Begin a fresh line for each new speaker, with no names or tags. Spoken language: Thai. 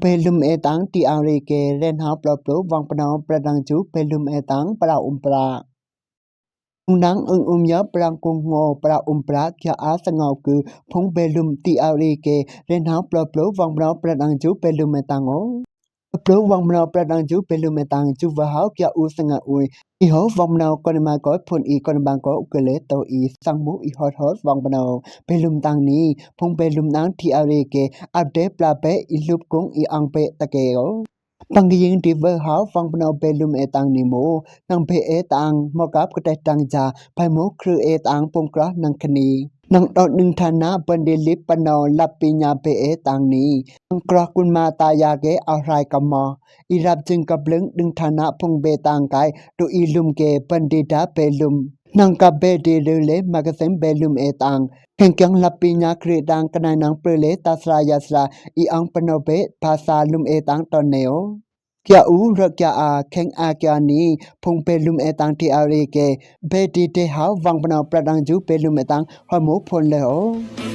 เปลุมเอตังตีอาริเกเรนฮาปลอบปลุวังปนอประดังจูเปลุมเอตังปลาอุมปราุงนังอึงอุมยะปรังกุงโงปราอุมปราเขียอาสงาคือพงเบลุมตีอาริเกเรนฮาปลอบปลุวังปนอประดังจูเปลุมเอตังโอ pro wang mnao pra dang ju pelu me tang chu va hao kya u sanga ui i ho wang mnao kon ma ko phun i kon bang ko ukle to i sang mu i hot hot wang mnao pelum tang ni phong pelum nang thi are ke ate pla pe i lup kong i ang pe ta ke ro bằng cái gì thì vợ hảo phong bên bên lùm e tăng ni mô năng pe e tăng mà cáp cái tay tăng già phải mô khử e tăng phong craft năng khani นังดอดหนึ่งฐานะปันเดลิปปนอลับปิญญาเพเอตังนี้นังกระกุนมาตายาเกอารายกมออีรับจึงกับเลึงดึงฐานะพงเบตังไกดูอีลุมเกปันเดดาเปลุมนังกับเบเดเรเลมากเซมเบลุมเอตังเฮงกังลับปีญาครีดังกนายนางเปรเลตาสรายาสราอีอังปนอเบภาษาลุมเอตังตอนเนโอ ကျာဦးရကျာအာခေငအာကျာနီဖုန်ပေလုံအတန်တီအရေကေဘေတီတေဟောဝမ်ပနောပရဒန်ဂျူပေလုံအတန်ဟမိုဖွန်လေဟော